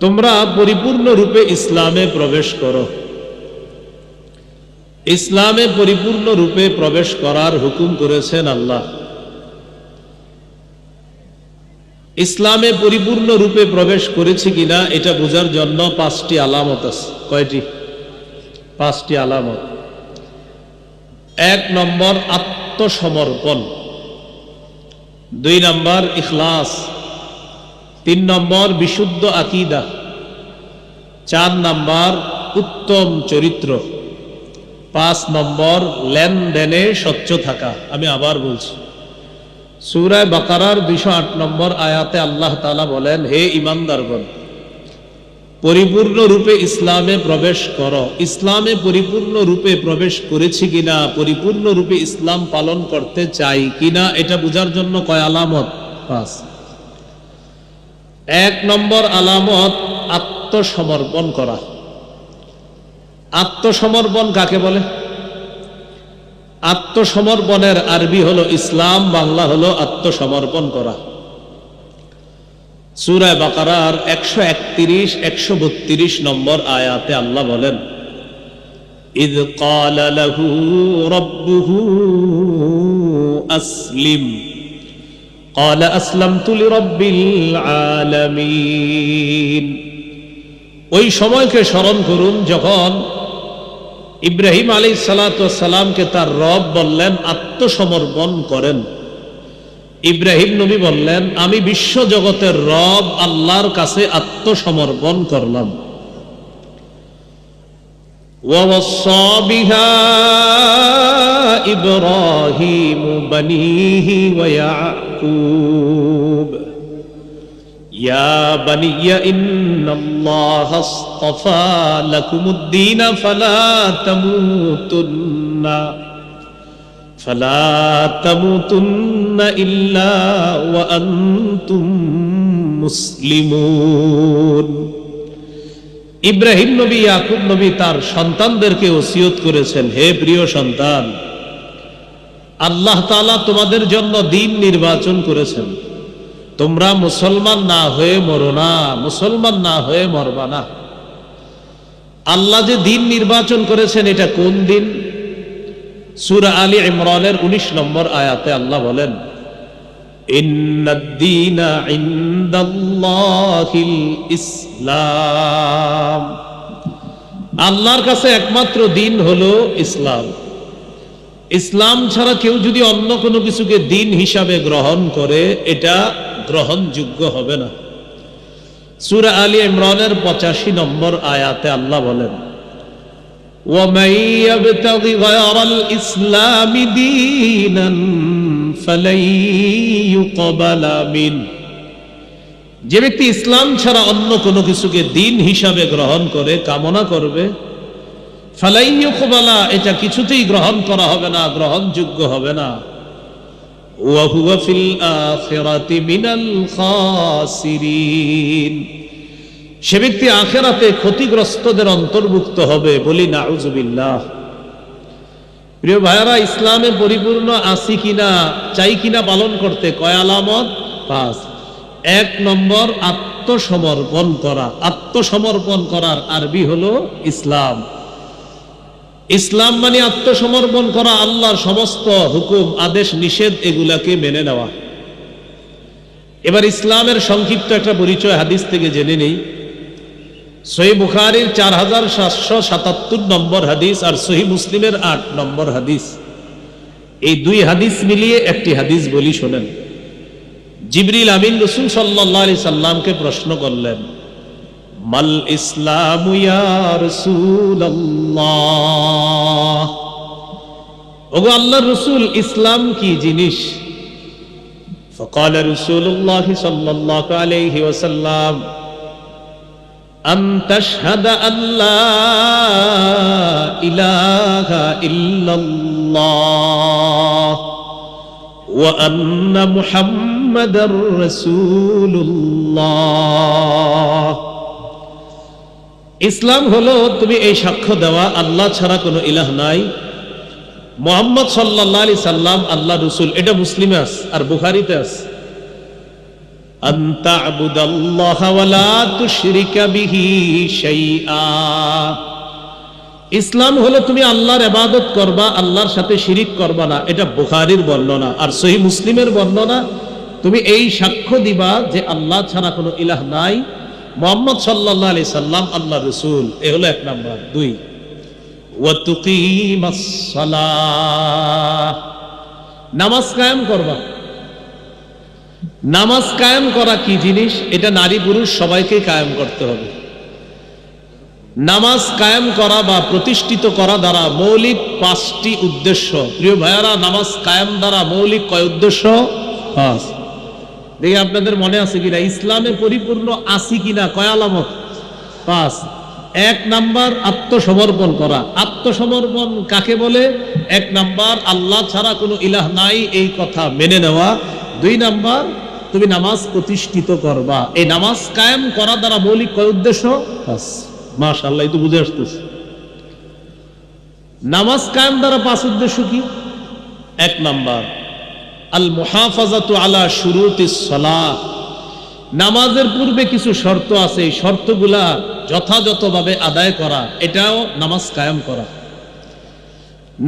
তোমরা পরিপূর্ণ রূপে ইসলামে প্রবেশ করো। ইসলামে পরিপূর্ণ রূপে প্রবেশ করার হুকুম করেছেন আল্লাহ। ইসলামে পরিপূর্ণ রূপে প্রবেশ করেছে কিনা এটা বোঝার জন্য পাঁচটি আলামত আছে। কয়টি? পাঁচটি আলামত। এক নম্বর আত্মসমর্পণ। দুই নম্বর ইখলাস। তিন নম্বর বিশুদ্ধ আকিদা। চার নম্বর উত্তম চরিত্র। পাঁচ নম্বর লেনদেনে স্বচ্ছ থাকা। আমি আবার বলছি। সুরায় বাকারার দুইশো আট নম্বর আয়াতে আল্লাহ তালা বলেন, হে ইমানদারগণ পরিপূর্ণ রূপে ইসলামে প্রবেশ করো। ইসলামে পরিপূর্ণ রূপে প্রবেশ করেছি কিনা পরিপূর্ণ রূপে ইসলাম পালন করতে চাই কিনা, এটা বোঝার জন্য কয় আলামত? এক নম্বর আলামত, আত্মসমর্পণ করা। আত্মসমর্পণ কাকে বলে? আত্মসমর্পণের আরবি হলো ইসলাম বাংলা হলো আত্মসমর্পণ করা সুরায় বাকারার একশো একত্রিশ একশো বত্রিশ নম্বর আয়াতে আল্লাহ বলেন إذ قال له ربه أسلم قال أسلمت لرب العالمين ওই সময়কে স্মরণ করুন যখন ইব্রাহিম আলী সালাতামকে তার রব বললেন, আত্মসমর্পণ করেন। ইব্রাহিম নবী বললেন, আমি বিশ্ব জগতের রব, আল্লাহর কাছে আত্মসমর্পণ করলাম। ইব্রাহিম বনিহি ওয়া يا بني إن الله اصطفى لكم الدين فلا تموتن فلا تموتن إلا وأنتم মুসলিমুন ইব্রাহিম নবী ইয়াকুব নবী তার সন্তানদেরকে ওসিয়ত করেছেন হে প্রিয় সন্তান আল্লাহ তাআলা তোমাদের জন্য দিন নির্বাচন করেছেন তোমরা মুসলমান না হয়ে মরো না, মুসলমান না হয়ে মরবা না। আল্লাহ যে দিন নির্বাচন করেছেন, এটা কোন দিন? সুরা আলী ইমরানের উনিশ নম্বর আয়াতে আল্লাহ বলেন ইসলাম। আল্লাহর কাছে একমাত্র দিন হলো ইসলাম। ইসলাম ছাড়া কেউ যদি অন্য কোনো কিছুকে দিন হিসাবে গ্রহণ করে এটা গ্রহণযোগ্য হবে না সুরা আলী ইমরানের পঁচাশি নম্বর আয়াতে আল্লাহ বলেন ومن يبتغ غير الإسلام دينا فلن يقبل منه যে ব্যক্তি ইসলাম ছাড়া অন্য কোনো কিছুকে দিন হিসাবে গ্রহণ করে কামনা করবে এটা কিছুতেই গ্রহণ করা হবে না, গ্রহণযোগ্য হবে না। সে ব্যক্তি আখেরাতে ক্ষতিগ্রস্তদের অন্তর্ভুক্ত হবে বলি নাউজুবিল্লাহ প্রিয় ভাইয়ারা, ইসলামে পরিপূর্ণ আসি কিনা, চাই কিনা পালন করতে কয় আলামত? পাঁচ। এক নম্বর, আত্মসমর্পণ করা। আত্মসমর্পণ করার আরবি হলো ইসলাম। ইসলাম মানে আত্মসমর্পণ করা, আল্লাহর সমস্ত হুকুম, আদেশ, নিষেধ এগুলাকে মেনে নেওয়া। এবার ইসলামের সংক্ষিপ্ত একটা পরিচয় হাদিস থেকে জেনে নেই। সহি বুখারির চার হাজার সাতশো সাতাত্তর নম্বর হাদিস আর সহি মুসলিমের আট নম্বর হাদিস। এই দুই হাদিস মিলিয়ে একটি হাদিস বলি শোনেন। জিবরিল আমিন রসুল সাল্লাহ আলি সাল্লামকে প্রশ্ন করলেন মাল ইসলাম ওগো আল্লাহ রসুল ইসলাম কি জিনিস فقال رسول الله صلى الله عليه وسلم أن تشهد أن لا إله إلا الله وأن محمد رسول الله ইসলাম হলো তুমি এই সাক্ষ্য দেওয়া, আল্লাহ ছাড়া কোনো ইলাহ নাই। মোহাম্মদ সাল্লাহ সাল্লাম, আল্লাহ রসুল, এটা মুসলিম আস, আর বুখারিতে আস। ইসলাম হলো তুমি আল্লাহর এবাদত করবা, আল্লাহর সাথে শিরিক করবা না, এটা বুখারির বর্ণনা, আর সহি মুসলিমের বর্ণনা। তুমি এই সাক্ষ্য দিবা যে আল্লাহ ছাড়া কোনো ইলাহ নাই। মোহাম্মদ সাল্লাল্লাহু আলাইহি সাল্লাম আল্লাহ রাসূল। এ হলো এক নাম্বার। দুই নামাজ কায়েম করবা। নামাজ কায়েম করা কি জিনিস? এটা নারী পুরুষ সবাইকে কায়েম করতে হবে। নামাজ কায়েম করা বা প্রতিষ্ঠিত করা দ্বারা মৌলিক পাঁচটি উদ্দেশ্য। প্রিয় ভাইয়ারা, নামাজ কায়েম দ্বারা মৌলিক কয় উদ্দেশ্য? পাঁচ। দেখি আপনাদের মনে আছে কিনা? ইসলামে পরিপূর্ণ আসি কিনা? কয় আলামত? পাঁচ। এক নাম্বার আত্মসমর্পণ করা। আত্মসমর্পণ কাকে বলে? এক নাম্বার, আল্লাহ ছাড়া কোনো ইলাহ নাই এই কথা মেনে নেওয়া। দুই নাম্বার, তুমি নামাজ প্রতিষ্ঠিত করবা। এই নামাজ কায়েম করা দ্বারা মৌলিক কয় উদ্দেশ্য? পাঁচ। মাশাআল্লাহ, এই তো বুঝে আসতেছে। নামাজ কায়েম দ্বারা পাঁচ উদ্দেশ্য কি? এক নাম্বার আল মুহাফাজাতু আলা শুরুতিস সালাহ নামাজের পূর্বে কিছু শর্ত আছে, এই শর্তগুলা যথাযথভাবে আদায় করা, এটাও নামাজ কায়েম করা।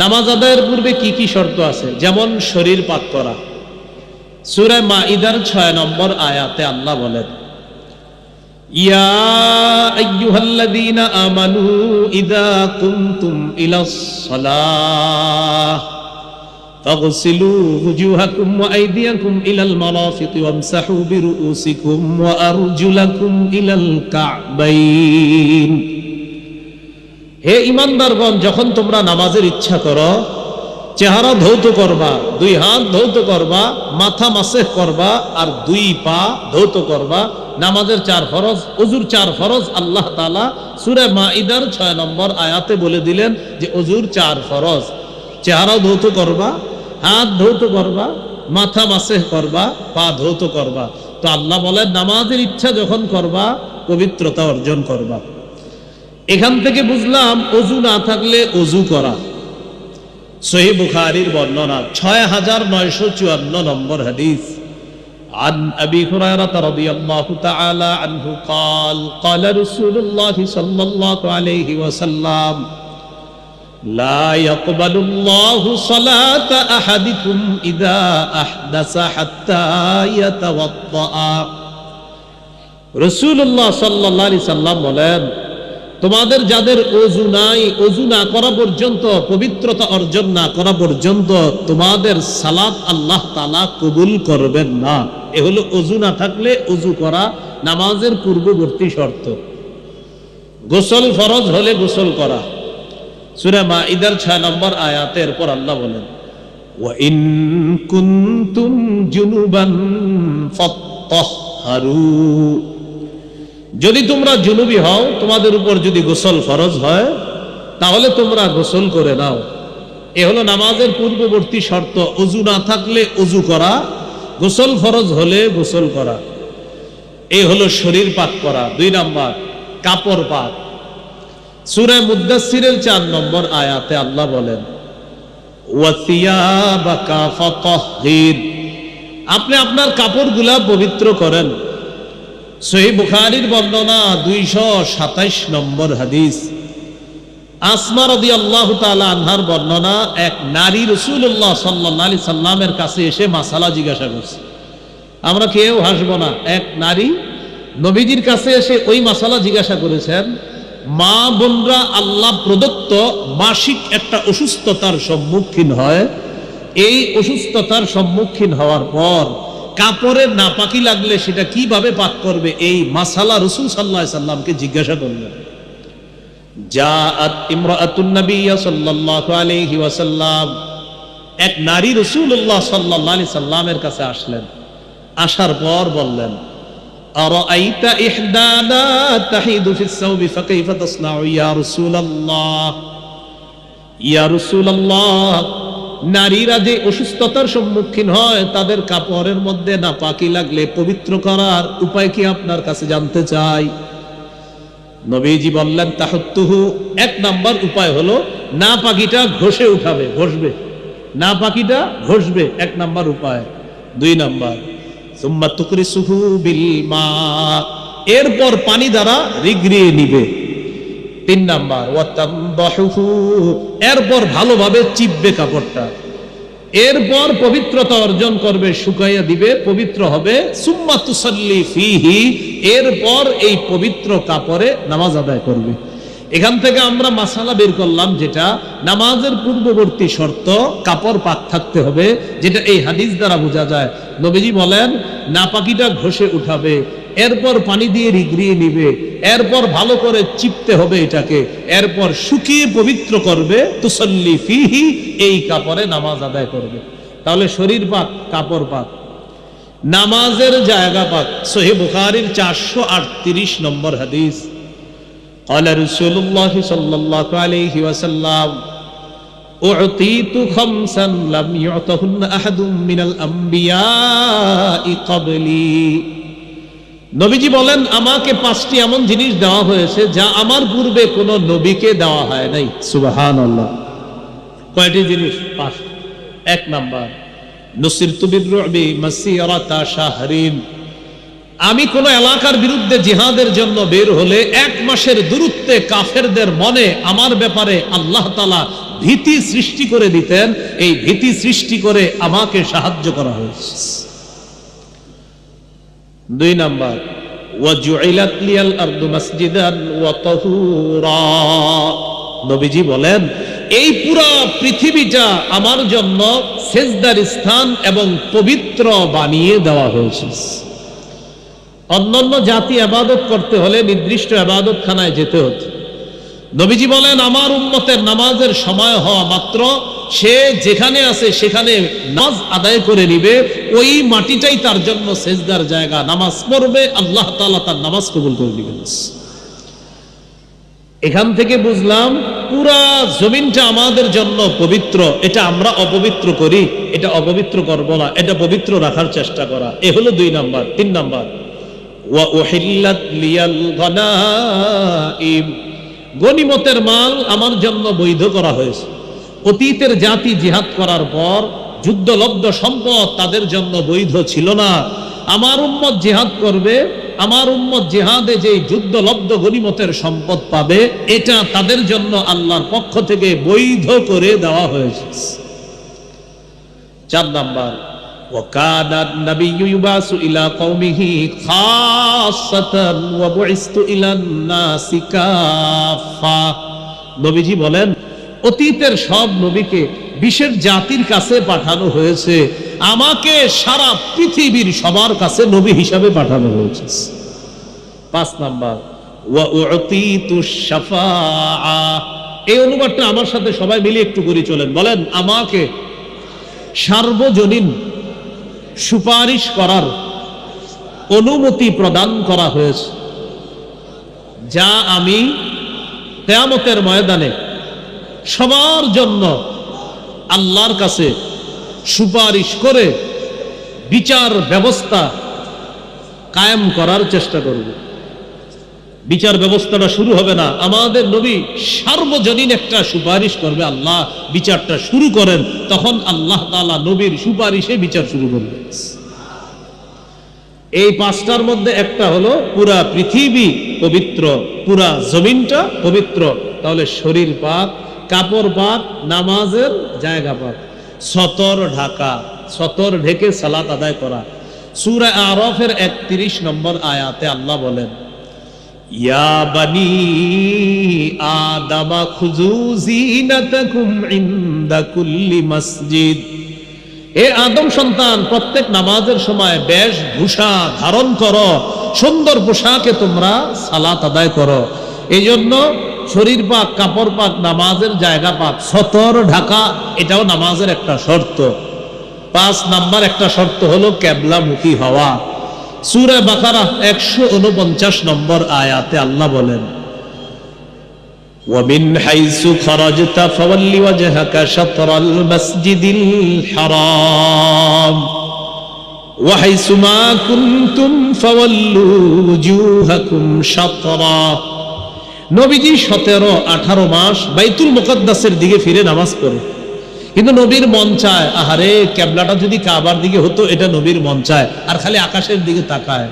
নামাজ আদায়ের পূর্বে কি কি শর্ত আছে? যেমন শরীর পাক করা। সুরে মা মাইদার ছয় নম্বর আয়াতে আল্লাহ বলেন, ইয়া আমানু ইযা কুমতুম ইলাস সালাহ فاغسلوا وجوهكم وأيديكم إلى المرافق وامسحوا برؤوسكم وأرجلكم إلى الكعبين হে ইমানদারগণ যখন তোমরা নামাজের ইচ্ছা করো চেহারা ধৌত করবা দুই হাত ধৌত করবা মাথা মাসেহ করবা আর দুই পা ধৌত করবা নামাজের চার ফরজ অজুর চার ফরজ আল্লাহ তালা সুরে মাইদার ছয় নম্বর আয়াতে বলে দিলেন যে অজুর চার ফরজ চেহারাও ধৌত করবা হাত ধৌত করবা মাথা মাসেহ করবা পা ধৌত করবা তো আল্লাহ বলেন নামাজের ইচ্ছা যখন করবা পবিত্রতা অর্জন করবা এখান থেকে বুঝলাম অজু না থাকলে অজু করা সহি বুখারির বর্ণনা ছয় হাজার নয়শো চুয়ান্ন নম্বর হাদিস عن أبي هريرة رضي الله تعالى عنه قال قال رسول الله صلى الله عليه وسلم لا يقبل الله صلاة أحدكم إذا أحدث حتى يتوضأ রসুল্লাহ সাল্লাহ সাল্লাম বলেন তোমাদের যাদের অজু নাই অজু না করা পর্যন্ত পবিত্রতা অর্জন না করা পর্যন্ত তোমাদের সালাত আল্লাহ তালা কবুল করবেন না এ হলো অজু না থাকলে অজু করা নামাজের পূর্ববর্তী শর্ত গোসল ফরজ হলে গোসল করা সুরা মা ইদার ছয় নম্বর আয়াতের পর আল্লাহ বলেন কুন্তুম যদি তোমরা জুনুবি হও, তোমাদের উপর যদি গোসল ফরজ হয়, তাহলে তোমরা গোসল করে নাও। এ হলো নামাজের পূর্ববর্তী শর্ত অজু না থাকলে অজু করা, গোসল ফরজ হলে গোসল করা। এ হলো শরীর পাক করা, দুই নাম্বার, কাপড় পাক। সুরে মুদাসিরের চার নম্বর আয়াতে আল্লাহ বলেন আপনি আপনার কাপড়গুলা পবিত্র করেন। সহি বুখারির বর্ণনা দুইশো সাতাইশ নম্বর হাদিস। আসমা রদি আল্লাহ আনহার বর্ণনা, এক নারী রসুল্লাহ সাল্লাহ আলি সাল্লামের কাছে এসে মাসালা জিজ্ঞাসা করছে। আমরা কেউ হাসবো না, এক নারী নবীজির কাছে এসে ওই মাসালা জিজ্ঞাসা করেছেন মা বোনরা আল্লাহ প্রদত্ত মাসিক একটা অসুস্থতার সম্মুখীন হয়। এই অসুস্থতার সম্মুখীন হওয়ার পর কাপড়ের নাপাকি লাগলে সেটা কীভাবে পাক করবে? এই মাসালা রসুল সাল্লাহ সাল্লামকে জিজ্ঞাসা করলেন। এক নারী রাসূলুল্লাহ সাল্লাল্লাহু আলাইহি সাল্লামের কাছে আসলেন। আসার পর বললেন আরাআইতা ইহদানা তাহিদু ফিস সাওবি ফাকাইফা তাসনাউ ইয়া রাসূলুল্লাহ। ইয়া রাসূলুল্লাহ, নারীরা যে অসুস্থতার সম্মুখীন হয়, তাদের কাপড়ের মধ্যে নাপাকি লাগলে পবিত্র করার উপায় কি আপনার কাছে জানতে চাই? নবীজি বললেন, তাহত্তুহু, এক নাম্বার উপায় হলো না পাখিটা ঘষে উঠাবে, ঘষবে। না পাখিটা ঘষবে, এক নাম্বার উপায়। দুই নাম্বার এরপর পানি দ্বারা রিগড়িয়ে নিবে। তিন নাম্বার এরপর ভালোভাবে চিপবে কাপড়টা। এরপর পবিত্রতা অর্জন করবে, শুকাইয়া দিবে, পবিত্র হবে। সুম্মা তুসাল্লি ফিহি। এরপর এই পবিত্র কাপড়ে নামাজ আদায় করবে। এখান থেকে আমরা মাসালা বের করলাম যেটা নামাজের পূর্ববর্তী শর্ত, কাপড় পাক থাকতে হবে, যেটা এই হাদিস দ্বারা বোঝা যায়। নবীজি বলেন, নাপাকিটা ঘষে উঠাবে, এরপর পানি দিয়ে রিগড়িয়ে নিবে, এরপর ভালো করে চিপতে হবে এটাকে, এরপর শুকিয়ে পবিত্র করবে, তুসল্লি ফিহি, এই কাপড়ে নামাজ আদায় করবে। তাহলে শরীর পাক, কাপড় পাক। নামাজের জায়গা পাক সহি বুখারির চারশো আটত্রিশ নম্বর হাদিস। قال رسول الله صلى الله عليه وسلم أعطيت خمسا لم يعطهن أحد من الأنبياء قبلي নবীজি বলেন আমাকে পাঁচটি এমন জিনিস দেওয়া হয়েছে যা আমার পূর্বে কোনো নবীকে দেওয়া হয় নাই সুবাহান আল্লাহ কয়টি জিনিস পাঁচ এক নাম্বার নসির তুবির রবি মাসিরাতা শাহরিন আমি কোন এলাকার বিরুদ্ধে জিহাদের জন্য বের হলে এক মাসের দূরত্বে কাফেরদের মনে আমার ব্যাপারে আল্লাহ তালা ভীতি সৃষ্টি করে দিতেন। এই ভীতি সৃষ্টি করে আমাকে সাহায্য করা হয়েছে। দুই নাম্বার নবীজি বলেন, এই পুরা পৃথিবীটা আমার জন্য সেজদার স্থান এবং পবিত্র বানিয়ে দেওয়া হয়েছে। অন্যান্য জাতি আবাদত করতে হলে নির্দিষ্ট আবাদত খানায় যেতে হতো। নবীজি বলেন, আমার উম্মতের নামাজের সময় হওয়া মাত্র, সে যেখানে আছে সেখানে নামাজ আদায় করে নিবে, ওই মাটিটাই তার জন্য সেজদার জায়গা। নামাজ পড়বে, আল্লাহ তাআলা তার নামাজ কবুল করে দিবেন এখান থেকে বুঝলাম, পুরা জমিনটা আমাদের জন্য পবিত্র, এটা আমরা অপবিত্র করি, এটা অপবিত্র করব না, এটা পবিত্র রাখার চেষ্টা করা। এ হলো দুই নাম্বার। তিন নাম্বার وأحلت لي الغنائم গনিমতের মাল আমার জন্য বৈধ করা হয়েছে অতীতের জাতি জিহাদ করার পর যুদ্ধলব্ধ সম্পদ তাদের জন্য বৈধ ছিল না আমার উম্মত জিহাদ করবে আমার উম্মত জিহাদে যে যুদ্ধলব্ধ গনিমতের সম্পদ পাবে এটা তাদের জন্য আল্লাহর পক্ষ থেকে বৈধ করে দেওয়া হয়েছে চার নাম্বার وكان النبي يبعث إلى قومه خاصة وبعثت إلى الناس كافة নবীজি বলেন অতীতের সব নবীকে বিশেষ জাতির কাছে পাঠানো হয়েছে আমাকে সারা পৃথিবীর সবার কাছে নবী হিসাবে পাঠানো হয়েছে পাঁচ নাম্বার ওয়াউতিতু শাফাআ এই অনুবাদটা আমার সাথে সবাই মিলে একটু করে চলেন বলেন আমাকে সার্বজনীন সুপারিশ করার অনুমতি প্রদান করা হয়েছে। যা আমি কেয়ামতের ময়দানে সবার জন্য আল্লাহর কাছে সুপারিশ করে বিচার ব্যবস্থা কায়েম করার চেষ্টা করব। বিচার ব্যবস্থাটা শুরু হবে না। আমাদের নবী সার্বজনীন একটা সুপারিশ করবে, আল্লাহ বিচারটা শুরু করেন, তখন আল্লাহ তালা নবীর সুপারিশে বিচার শুরু করবে। এই পাঁচটার মধ্যে একটা হলো পুরা পৃথিবী পবিত্র, পুরা জমিনটা পবিত্র, তাহলে শরীর পাক, কাপড় পাক, নামাজের জায়গা পাক। সতর ঢাকা, সতর ঢেকে সালাত আদায় করা। সুরা আরফের একত্রিশ নম্বর আয়াতে আল্লাহ বলেন প্রত্যেক নামাজের সময় বেশ ভূষা ধারণ করো, সুন্দর পোশাকে তোমরা সালাত আদায় করো। এই জন্য শরীর পাক, কাপড় পাক, নামাজের জায়গা পাক, সতর ঢাকা, এটাও নামাজের একটা শর্ত। পাঁচ নাম্বার একটা শর্ত হলো ক্যাবলামুখী হওয়া। সুরে বাকারা একশো উনপঞ্চাশ নম্বর আয়াতে আল্লাহ বলেন ومن حيث خرجت فول وجهك شطر المسجد الحرام وحيث ما كنتم فولوا وجوهكم شطرا নবীজি সতেরো আঠারো মাস বাইতুল মুকদ্দাসের দিকে ফিরে নামাজ পড়ে কিন্তু নবীর মন চায় আহারে ক্যাবলাটা যদি কাবার দিকে হতো এটা নবীর মন চায় আর খালি আকাশের দিকে তাকায়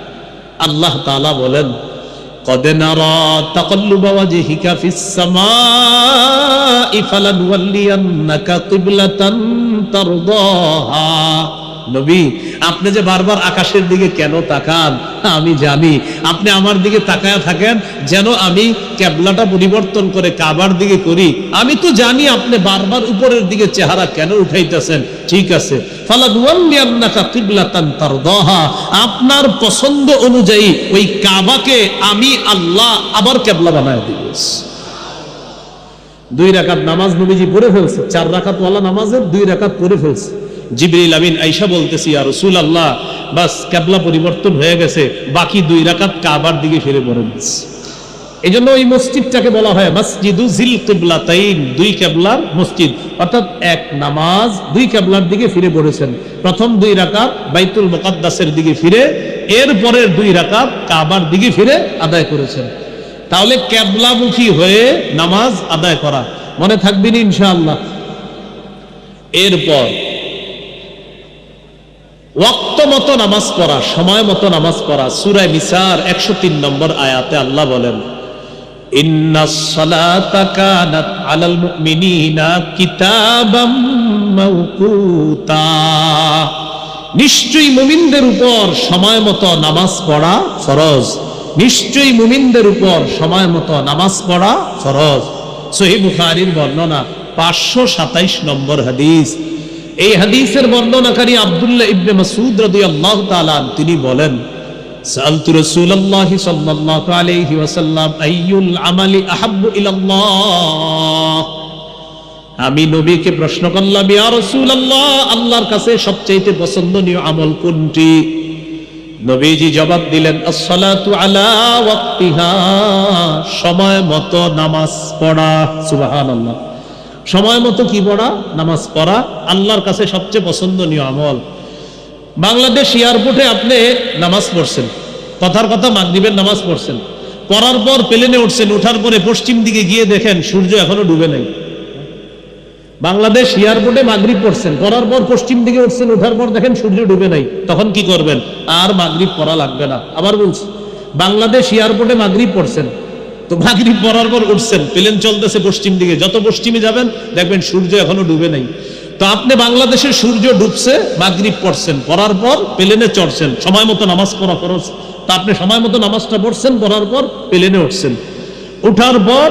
আল্লাহ তাআলা বলেন قد نرى تقلب وجهك في السماء فلنولينك قبلة ترضاها নবী, আপনি যে বারবার আকাশের দিকে কেন তাকান? আমি জানি। আপনি আমার দিকে তাকায় থাকেন, যেন আমি ক্যাবলাটা পরিবর্তন করে কাবার দিকে করি। আমি তো জানি আপনি বারবার উপরের দিকে চেহারা কেন উঠাইতেছেন। ঠিক আছে। আপনার পছন্দ অনুযায়ী ওই কাবাকে আমি আল্লাহ আবার ক্যাবলা বানায় দিব। দুই রাকাত নামাজ নবীজি পড়ে ফেলছে, চার রাকাত ওয়ালা নামাজের দুই রাকাত পড়ে ফেলছে। জিবরিল আমিন আইসা বলতেছি আর রসুল আল্লাহ বাস ক্যাবলা পরিবর্তন হয়ে গেছে, বাকি দুই রাকাত কাবার দিকে ফিরে পড়ে দিচ্ছে এই জন্য ওই মসজিদটাকে বলা হয় মসজিদু জিল দুই মসজিদ। অর্থাৎ এক নামাজ দুই দিকে ফিরে পড়েছেন। প্রথম দুই রাকাত বাইতুল মুকাদ্দাসের দিকে ফিরে, এর পরের দুই রাকাত কাবার দিকে ফিরে আদায় করেছেন। তাহলে কেবলামুখী হয়ে নামাজ আদায় করা। মনে থাকবেন ইনশাআল্লাহ। এরপর ওয়াক্ত মতো নামাজ পড়া, সময় মতো নামাজ পড়া সুরায় নিসার একশো তিন নম্বর আয়াতে আল্লাহ বলেন নিশ্চয়ই মুমিনদের উপর সময় মতো নামাজ পড়া ফরজ। নিশ্চয়ই মুমিনদের উপর সময় মতো নামাজ পড়া ফরজ। সহি বুখারীর বর্ণনা পাঁচশো সাতাইশ নম্বর হাদিস। এই হাদিসের বর্ণনাকারী আব্দুল্লাহ ইবনে মাসউদ রাদিয়াল্লাহু তাআলা তিনি বলেন, সালতু রাসূলুল্লাহ সাল্লাল্লাহু আলাইহি ওয়াসাল্লাম, আইয়ুল আমালি আহাব্বু ইলাল্লাহ? আমি নবীকে প্রশ্ন করলাম, ইয়া রাসূলুল্লাহ, আল্লাহর কাছে সবচেয়ে পছন্দনীয় আমল কোনটি? নবীজি জবাব দিলেন, আসসালাতু আলা ওয়াক্তিহা, সময় মতো নামাজ পড়া। সুবহানাল্লাহ। সময় মতো কি পড়া? নামাজ পড়া। আল্লাহর কাছে সবচেয়ে পছন্দনীয় আমল। বাংলাদেশ এয়ারপোর্টে আপনি নামাজ পড়ছেন। কথার কথা, মাগরিবের নামাজ পড়ছেন। পড়ার পর প্লেনে উঠছেন, উঠার পরে পশ্চিম দিকে গিয়ে দেখেন সূর্য এখনও ডুবে নাই। বাংলাদেশ এয়ারপোর্টে মাগরিব পড়ছেন। পড়ার পর পশ্চিম দিকে উঠছেন, উঠার পর দেখেন সূর্য ডুবে নাই। তখন কি করবেন? আর মাগরিব পড়া লাগবে না। আবার বলছি, বাংলাদেশ এয়ারপোর্টে মাগরিব পড়ছেন। তো মাগরিব পড়ার পর উঠছেন। প্লেন চলতেছে পশ্চিম দিকে। যত পশ্চিমে যাবেন, দেখবেন সূর্য এখনও ডুবে নাই। তো আপনি বাংলাদেশের সূর্য ডুবছে, মাগরিব পড়ছেন। পড়ার পর প্লেনে চড়ছেন। সময় মতো নামাজ পড়া খরচ তা আপনি সময় মতো নামাজটা পড়ছেন, পড়ার পর প্লেনে উঠছেন। উঠার পর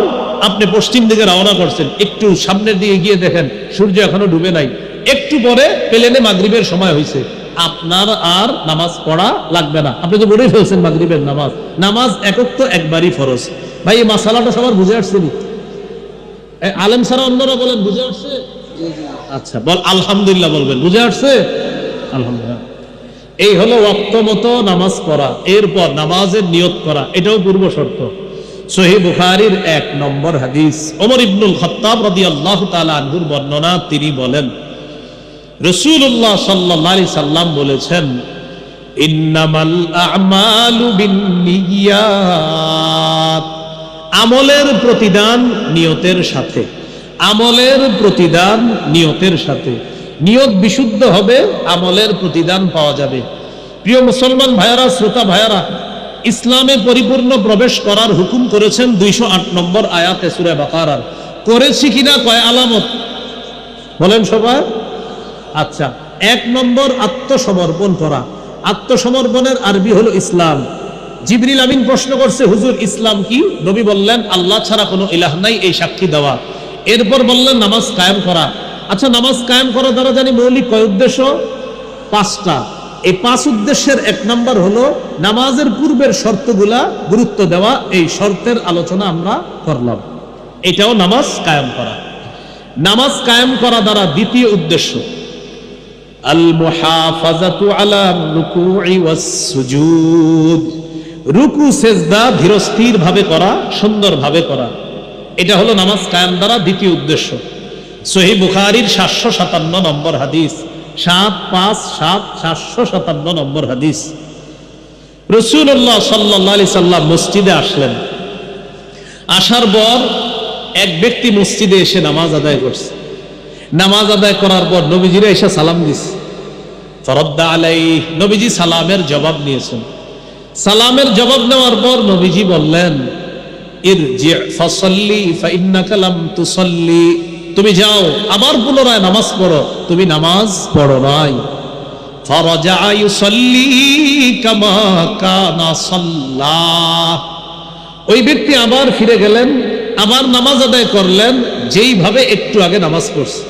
আপনি পশ্চিম দিকে রওনা করছেন। একটু সামনের দিকে গিয়ে দেখেন, সূর্য এখনও ডুবে নাই। একটু পরে প্লেনে মাগরিবের সময় হয়েছে আপনার আর নামাজ পড়া লাগবে না। আপনি তো বলেই ফেলছেন মাগরিবের নামাজ। নামাজ একক তো একবারই ফরজ। ভাই এই মাসালাটা সবার বুঝে আসছেনি এ, আলেম সারা অন্যরা বলেন বুঝে আসছে? আচ্ছা বল আলহামদুলিল্লাহ বলবেন বুঝে আসছে? আলহামদুলিল্লাহ। এই হলো ওয়াক্ত মতো নামাজ পড়া এরপর নামাজের নিয়ত করা এটাও পূর্ব শর্ত। সহি বুখারীর এক নম্বর হাদিস। ওমর ইবনুল খত্তাব রাদিয়াল্লাহু তাআলা আনহুর বর্ণনা তিনি বলেন রাসূলুল্লাহ সাল্লাল্লাহু আলাইহি সাল্লাম বলেছেন ইন্নামাল আমালু বিন্নিয়াত আমলের প্রতিদান নিয়তের সাথে। আমলের প্রতিদান নিয়তের সাথে। নিয়ত বিশুদ্ধ হবে, আমলের প্রতিদান পাওয়া যাবে। প্রিয় মুসলমান ভাইয়ারা, শ্রোতা ভাইয়ারা, ইসলামে পরিপূর্ণ প্রবেশ করার হুকুম করেছেন দুইশো আট নম্বর আয়াতে সুরে বাকারার। করেছি কিনা কয় আলামত? বলেন সবাই। আচ্ছা এক নম্বর আত্মসমর্পণ করা আত্মসমর্পণের আরবি হলো ইসলাম। জিবরিল আমিন প্রশ্ন করছে, হুজুর, ইসলাম কি? নবী বললেন, আল্লাহ ছাড়া কোনো ইলাহ নাই, এই সাক্ষী দেওয়া। এরপর বললেন, নামাজ কায়েম করা। আচ্ছা নামাজ কায়েম করা দ্বারা জানি মৌলিক কয় উদ্দেশ্য? পাঁচটা। এই পাঁচ উদ্দেশ্যের এক নাম্বার হলো, নামাজের পূর্বের শর্তগুলা গুরুত্ব দেওয়া, এই শর্তের আলোচনা আমরা করলাম। এটাও নামাজ কায়েম করা। নামাজ কায়েম করা দ্বারা দ্বিতীয় উদ্দেশ্য আল মুহাফাজাতু আলা রুকুই ওয়াস সুজুদ রুকু, সেজদা ধীরস্থির ভাবে করা সুন্দর ভাবে করা। এটা হলো নামাজ কায়েম দ্বারা দ্বিতীয় উদ্দেশ্য। সহি বুখারীর সাতশো সাতান্ন নম্বর হাদিস। সাত পাঁচ সাত সাতশো সাতান্ন নম্বর হাদিস। রসুল্লাহ সাল্লাহ আলি সাল্লাম মসজিদে আসলেন। আসার পর এক ব্যক্তি মসজিদে এসে নামাজ আদায় করছে। নামাজ আদায় করার পর নবীজিরা এসে সালাম দিছে। ফরদ্দা আলাই নবীজি সালামের জবাব নিয়েছেন সালামের জবাব নেওয়ার পর নবীজি বললেন তুমি যাও, আবার পুনরায় নামাজ পড়ো। তুমি নামাজ পড়ো নাই। ওই ব্যক্তি আবার ফিরে গেলেন, আবার নামাজ আদায় করলেন, যেইভাবে একটু আগে নামাজ পড়ছে।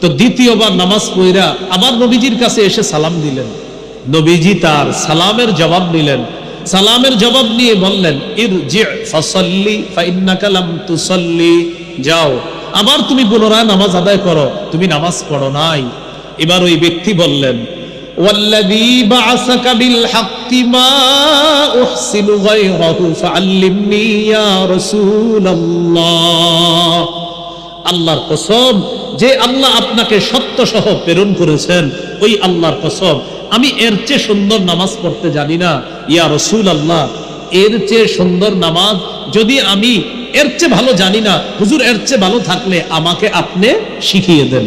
তো দ্বিতীয়বার নামাজ পড়িরা আবার নবীজির কাছে এসে সালাম দিলেন। নবীজি তার সালামের জবাব নিলেন সালামের জবাব নিয়ে বললেন ইর ফাসাল্লি ফাইন্নাকা লাম তুসাল্লি যাও আবার তুমি পুনরায় নামাজ আদায় করো তুমি নামাজ পড়ো নাই এবার ওই ব্যক্তি বললেন والذي بعثك بالحق ما أحسن غيره فعلمني يا رسول الله আল্লাহর কসম যে আল্লাহ আপনাকে সত্য সহ প্রেরণ করেছেন ওই আল্লাহর কসম আমি এর চেয়ে সুন্দর নামাজ পড়তে জানি না। ইয়া রসুল আল্লাহ এর চেয়ে সুন্দর নামাজ যদি আমি এর চেয়ে ভালো জানি না, হুজুর এর চেয়ে ভালো থাকলে আমাকে আপনি শিখিয়ে দেন।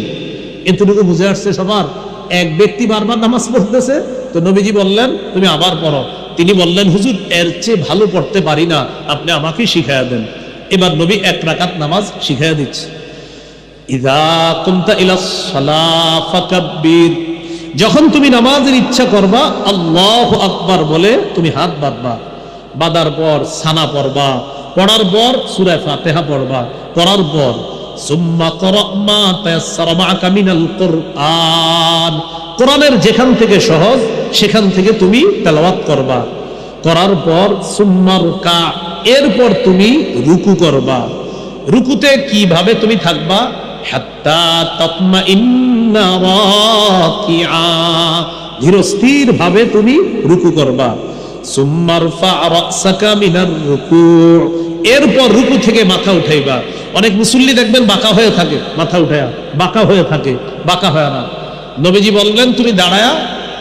এতটুকু বুঝে আসছে সবার? এক ব্যক্তি বারবার নামাজ পড়তেছে, তো নবীজি বললেন, তুমি আবার পড়ো। তিনি বললেন, হুজুর, এর চেয়ে ভালো পড়তে পারি না, আপনি আমাকে শিখাইয়া দেন। এবার নবী এক রাকাত নামাজ শিখাইয়া দিচ্ছে। ইদা কুমতা ইলা সালাহ ফাকাব্বির যখন তুমি নামাজের ইচ্ছা করবা, আল্লাহ আকবার বলে তুমি হাত বাঁধবা। বাঁধার পর সানা পড়বা, পড়ার পর সূরা ফাতিহা পড়বা, পড়ার পর কোরআনের যেখান থেকে সহজ, সেখান থেকে তুমি তেলাওয়াত করবা। করার পর, সুম্মা রুকা, এরপর তুমি রুকু করবা। রুকুতে কীভাবে তুমি থাকবা? ধীরস্থির ভাবে তুমি রুকু করবা। এরপর রুকু থেকে মাথা উঠাইবা। অনেক মুসল্লি দেখবেন বাঁকা হয়ে থাকে, মাথা উঠায়া। বাঁকা হয়ে থাকে, বাঁকা হয় না। নবীজি বললেন, তুমি দাঁড়ায়া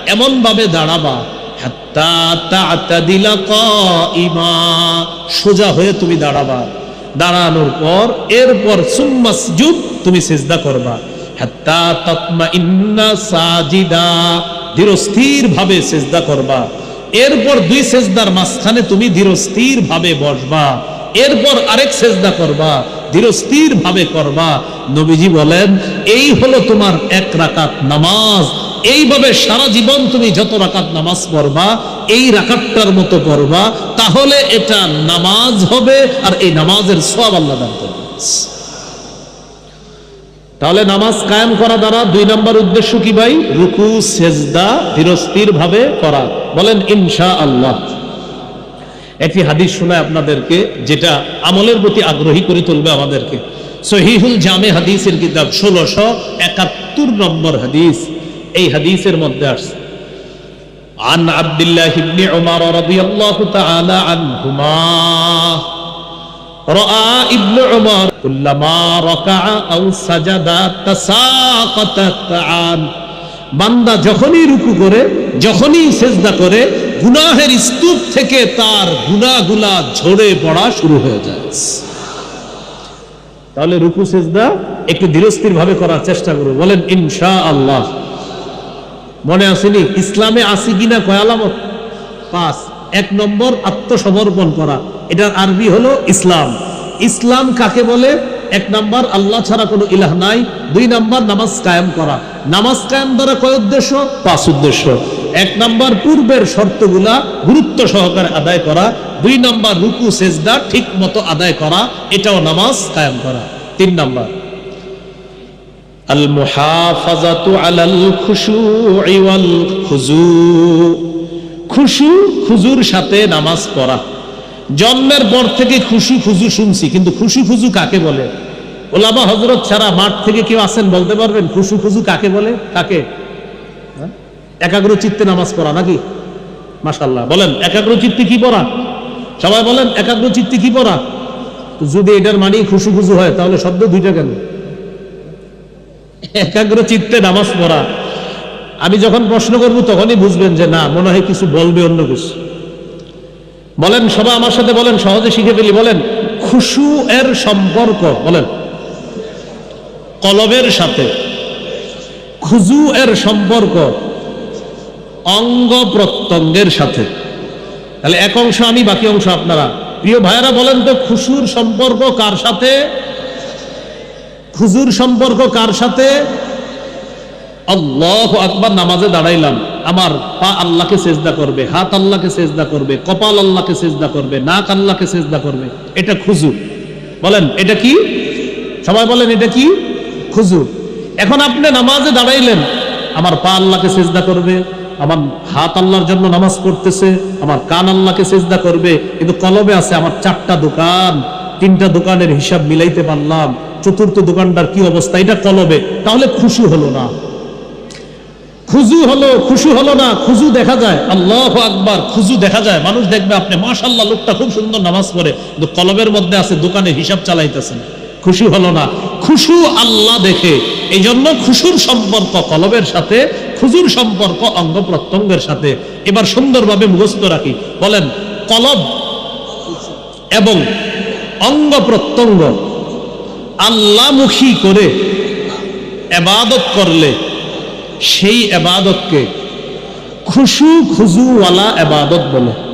এমন ভাবে দাঁড়াবা সোজা হয়ে তুমি দাঁড়াবা। দাঁড়ানোর পর, এরপর সুম্মাসজুদ তুমি সিজদা করবা। হাত্তা তাতমা ইন্না সাজিদা। ধীরস্থির ভাবে সিজদা করবা। এরপর দুই সেজদার মাঝখানে তুমি ধীরস্থির ভাবে বসবা। এরপর আরেক সেজদা করবা ধীরস্থির ভাবে করবা। নবীজি বলেন, এই হলো তোমার এক রাকাত নামাজ। এইভাবে সারা জীবন তুমি যত রাকাত নামাজ পড়বা, এই রাকাতটার মতো পড়বা, তাহলে এটা নামাজ হবে আর এই নামাজের সব আল্লাহ দান করবে তাহলে নামাজ কায়েম করা দ্বারা দুই নম্বর উদ্দেশ্য কি ভাই রুকু সেজদা ধীরস্থির ভাবে করা বলেন ইনশা আল্লাহ একটি হাদিস শোনায় আপনাদেরকে যেটা আমলের প্রতি আগ্রহী করে তুলবে আমাদেরকে সহিহুল জামে হাদিসের কিতাব ষোলোশো একাত্তর নম্বর হাদিস এই হাদিসের মধ্যে আসছে عن عبد الله بن عمر رضي الله تعالى عنهما رأى ابن عمر كلما ركع أو سجد تساقطت عن বান্দা যখনই রুকু করে যখনই সেজদা করে গুনাহের স্তূপ থেকে তার গুনাহগুলা ঝরে পড়া শুরু হয়ে যায় তাহলে রুকু সেজদা একটু ধীরস্থির ভাবে করার চেষ্টা করবো বলেন ইনশা আল্লাহ মনে আসেনি ইসলামে আসি কিনা কয় আলামত পাঁচ এক নম্বর আত্মসমর্পণ করা। এটার আরবি হলো ইসলাম। ইসলাম কাকে বলে? এক নম্বর, আল্লাহ ছাড়া কোনো ইলাহ নাই। দুই নম্বর, নামাজ কায়েম করা। নামাজ কায়েম দ্বারা কয় উদ্দেশ্য? পাঁচ উদ্দেশ্য। এক নম্বর, পূর্বের শর্তগুলা গুরুত্ব সহকারে আদায় করা। দুই নাম্বার, রুকু, সেজদা ঠিক মতো আদায় করা। এটাও নামাজ কায়েম করা। তিন নম্বর আল মুহাফাজাতু আলাল খুশু ওয়াল খুজু খুশু খুজুর সাথে নামাজ পড়া। জন্মের পর থেকে খুশু খুজু শুনছি, কিন্তু খুশু খুজু কাকে বলে? ওলামা হজরত ছাড়া মাঠ থেকে কেউ আছেন বলতে পারবেন? খুশু খুজু কাকে বলে? কাকে? হ্যাঁ? একাগ্র চিত্তে নামাজ পড়া নাকি? মাসাল্লাহ বলেন একাগ্র চিত্তে কি পড়া? সবাই বলেন একাগ্র চিত্তে কি পড়া? যদি এটার মানেই খুশু খুজু হয়, তাহলে শব্দ দুইটা কেন? একাগ্র চিত্তে নামাজ পড়া। আমি যখন প্রশ্ন করব, তখনই বুঝবেন যে না, মনে হয় কিছু বলবে অন্য কিছু। বলেন, সবাই আমার সাথে বলেন, সহজে শিখে ফেলি, বলেন খুশু এর সম্পর্ক, বলেন, কলবের সাথে খুজু এর সম্পর্ক, অঙ্গ প্রত্যঙ্গের সাথে। তাহলে এক অংশ আমি, বাকি অংশ আপনারা। প্রিয় ভাইয়েরা, বলেন তো, খুশুর সম্পর্ক কার সাথে? খুজুর সম্পর্ক কার সাথে? আল্লাহ আকবার নামাজে দাঁড়াইলাম। আমার পা আল্লাহকে সেজদা করবে, হাত আল্লাহকে সেজদা করবে, কপাল আল্লাহকে সেজদা করবে, নাক আল্লাহকে সেজদা করবে। এটা খুজু বলেন, এটা কি? সবাই বলেন, এটা কি? খুজু এখন আপনি নামাজে দাঁড়াইলেন, আমার পা আল্লাহকে সেজদা করবে, আমার হাত আল্লাহর জন্য নামাজ পড়তেছে, আমার কান আল্লাহকে সেজদা করবে, কিন্তু কলবে আছে আমার চারটা দোকান, তিনটা দোকানের হিসাব মিলাইতে পারলাম, চতুর্থ দোকানটার কি অবস্থা? এটা কলবে তাহলে খুশি হলো না। খুজু হলো, খুশু হলো না, খুজু দেখা যায়। আল্লাহ আকবার, খুজু দেখা যায়। মানুষ দেখবে আপনি মাশাল্লাহ লোকটা খুব সুন্দর নামাজ পড়ে, কিন্তু কলবের মধ্যে আছে, দোকানে হিসাব চালাইতেছেন। খুশি হলো না। খুশু আল্লাহ দেখে। এই জন্য খুশুর সম্পর্ক কলবের সাথে, খুজুর সম্পর্ক অঙ্গ প্রত্যঙ্গের সাথে। এবার সুন্দরভাবে মুখস্থ রাখি। বলেন, কলব এবং অঙ্গ প্রত্যঙ্গ আল্লাহমুখী করে, এবাদত করলে সেই এবাদতকে খুশু খুজুওয়ালা এবাদত বলে।